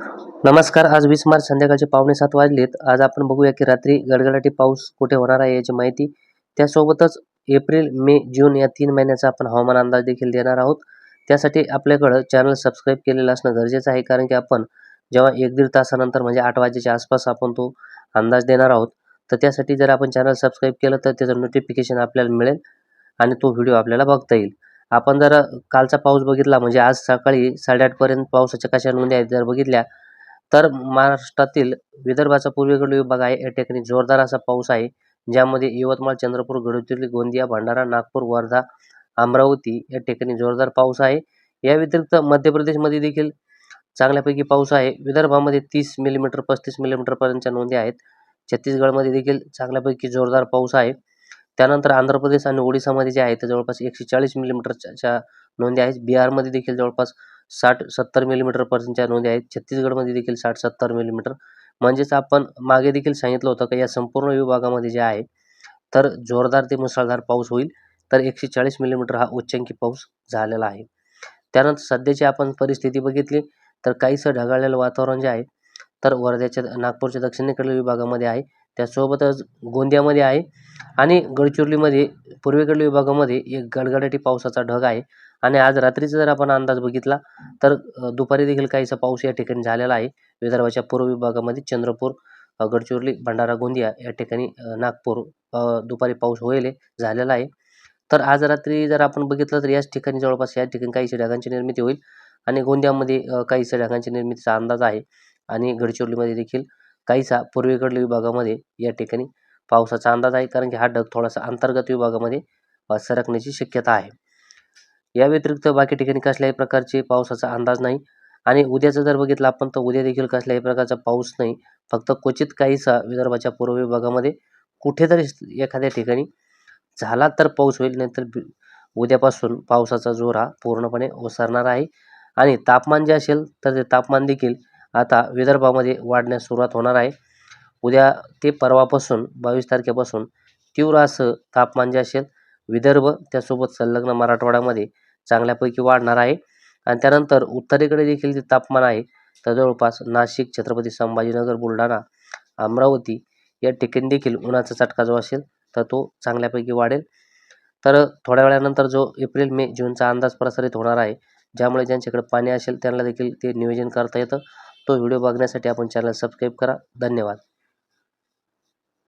नमस्कार आज वीस मार्च संध्याकाळचे पावणे सात वाजलेत. आज आपण बघूया की रात्री गडगडाटी पाऊस कुठे होणार आहे याची माहिती. त्यासोबतच एप्रिल मे जून या तीन महिन्याचा आपण हवामान अंदाज देखील देणार आहोत. त्यासाठी आपल्याकडं चॅनल सबस्क्राईब केलेलं असणं गरजेचं आहे कारण की आपण जेव्हा एक दीड तासानंतर म्हणजे आठ वाजेच्या आसपास आपण तो अंदाज देणार आहोत. तर त्यासाठी जर आपण चॅनल सबस्क्राईब केलं तर त्याचं नोटिफिकेशन आपल्याला मिळेल आणि तो व्हिडिओ आपल्याला बघता येईल. आपण जर कालचा पाऊस बघितला म्हणजे आज सकाळी साडेआठपर्यंत पावसाच्या कशा नोंदी आहेत जर बघितल्या तर महाराष्ट्रातील विदर्भाचा पूर्वेकडील विभाग आहे या ठिकाणी जोरदार असा पाऊस आहे ज्यामध्ये यवतमाळ चंद्रपूर गडचिरोली गोंदिया भंडारा नागपूर वर्धा अमरावती या ठिकाणी जोरदार पाऊस आहे. या व्यतिरिक्त मध्य प्रदेशमध्ये देखील चांगल्यापैकी पाऊस आहे. विदर्भामध्ये तीस मिलीमीटर पस्तीस मिलीमीटरपर्यंतच्या नोंदी आहेत. छत्तीसगडमध्ये देखील चांगल्यापैकी जोरदार पाऊस आहे. त्यानंतर आंध्र प्रदेश आणि ओडिसामध्ये जे आहे ते जवळपास एकशे चाळीस मिलीमीटरच्या नोंदी आहेत. बिहारमध्ये देखील जवळपास साठ सत्तर मिलीमीटरपर्यंतच्या नोंदी आहेत. छत्तीसगडमध्ये देखील साठ सत्तर मिलीमीटर. म्हणजेच आपण मागे देखील सांगितलं होतं की या संपूर्ण विभागामध्ये जे आहे तर जोरदार ते मुसळधार पाऊस होईल. तर एकशे चाळीस मिलीमीटर हा उच्चांकी पाऊस झालेला आहे. त्यानंतर सध्याची आपण परिस्थिती बघितली तर काहीसं ढगाळलेलं वातावरण जे आहे तर वर्ध्याच्या नागपूरच्या दक्षिणेकडील विभागामध्ये आहे. त्यासोबतच गोंदियामध्ये आहे आणि गडचिरोलीमध्ये पूर्वेकडील विभागामध्ये एक गडगडाटी पावसाचा ढग आहे. आणि आज रात्रीचा जर आपण अंदाज बघितला तर दुपारी देखील काहीसा पाऊस या ठिकाणी झालेला आहे. विदर्भाच्या पूर्व विभागामध्ये चंद्रपूर गडचिरोली भंडारा गोंदिया या ठिकाणी नागपूर दुपारी पाऊस होईल झालेला आहे. तर आज रात्री जर आपण बघितलं तर याच ठिकाणी जवळपास या ठिकाणी काहीशा ढगांची निर्मिती होईल. आणि गोंदियामध्ये काहीशा ढगांची निर्मितीचा अंदाज आहे. आणि गडचिरोलीमध्ये देखील काहीसा पूर्वेकडील विभागामध्ये या ठिकाणी पावसाचा अंदाज आहे कारण की हा ढग थोडासा अंतर्गत विभागामध्ये सरकण्याची शक्यता आहे. या व्यतिरिक्त बाकी ठिकाणी कसल्याही प्रकारचे पावसाचा अंदाज नाही आणि उद्याचं जर बघितलं आपण तर उद्या देखील कसल्याही प्रकारचा पाऊस नाही. फक्त क्वचित काहीसा विदर्भाच्या पूर्व विभागामध्ये कुठेतरी एखाद्या ठिकाणी झाला तर पाऊस होईल नाहीतर उद्यापासून पावसाचा जोर हा पूर्णपणे ओसरणार आहे. आणि तापमान जे असेल तर ते तापमान देखील आता विदर्भामध्ये वाढण्यास सुरुवात होणार आहे. उद्या ते परवापासून बावीस तारखेपासून तीव्र असं तापमान जे असेल विदर्भ त्यासोबत संलग्न मराठवाड्यामध्ये चांगल्यापैकी वाढणार आहे. आणि त्यानंतर उत्तरेकडे देखील जे तापमान आहे तर जवळपास नाशिक छत्रपती संभाजीनगर बुलढाणा अमरावती या ठिकाणी देखील उन्हाचा चटका जो असेल तर तो चांगल्यापैकी वाढेल. तर थोड्या वेळानंतर जो एप्रिल मे जूनचा अंदाज प्रसारित होणार आहे ज्यामुळे ज्यांच्याकडे पाणी असेल त्यांना देखील ते नियोजन करता येतं. तो व्हिडिओ बघण्यासाठी आपण चॅनल सबस्क्राईब करा. धन्यवाद.